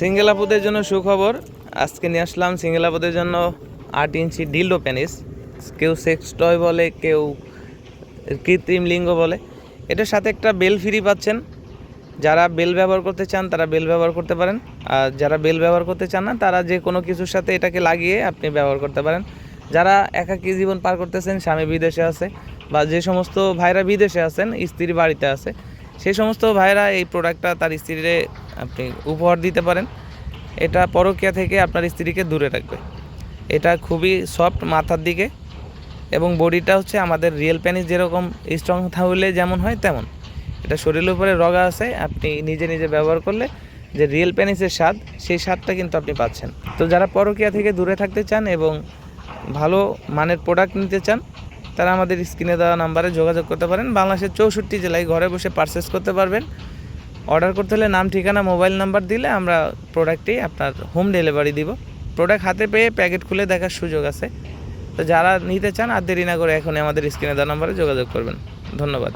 Single আপুদের জন্য সুখবর, আজকে নিয়ে আসলাম সিঙ্গেল আপুদের জন্য আট ইঞ্চি ডিল্ডো পেনিস কেউ সেক্স টয় বলে, কেউ কৃত্রিম লিঙ্গ বলে। এটার সাথে একটা বেল ফ্রি পাচ্ছেন। যারা বেল ব্যবহার করতে চান, তারা বেল ব্যবহার করতে পারেন। আর যারা বেল ব্যবহার করতে চান না, তারা যে কোনো কিছুর সাথে এটাকে লাগিয়ে আপনি ব্যবহার করতে পারেন। যারা একাকী জীবন পার করতেছেন, স্বামী বিদেশে আছে বা যে সমস্ত ভাইরা বিদেশে আছেন স্ত্রী বাড়িতে আছে সেই সমস্ত ভাইরা এই প্রোডাক্টটা তার স্ত্রীরে আপনি উপহার দিতে পারেন। এটা পরকীয়া থেকে আপনার স্ত্রীকে দূরে রাখবে। এটা খুবই সফট মাথার দিকে এবং বডিটা হচ্ছে আমাদের রিয়েল প্যানিস যেরকম স্ট্রং থাকলে যেমন হয় তেমন। এটা শরীরের উপরে রগা আছে, আপনি নিজে নিজে ব্যবহার করলে যে রিয়েল প্যানিসের স্বাদ, সেই স্বাদটা কিন্তু আপনি পাচ্ছেন। তো যারা পরকীয়া থেকে দূরে থাকতে চান এবং ভালো মানের প্রোডাক্ট নিতে চান, তারা আমাদের স্ক্রিনে দেওয়া নাম্বারে যোগাযোগ করতে পারেন। বাংলাদেশের চৌষট্টি জেলায় ঘরে বসে পারচেস করতে পারবেন। অর্ডার করতে হলে নাম, ঠিকানা, মোবাইল নাম্বার দিলে আমরা প্রোডাক্টটি আপনার হোম ডেলিভারি দিব। প্রোডাক্ট হাতে পেয়ে প্যাকেট খুলে দেখার সুযোগ আছে। তো যারা নিতে চান আর দেরি না করে এখনই আমাদের স্ক্রিনে দেওয়া নাম্বারে যোগাযোগ করবেন। ধন্যবাদ।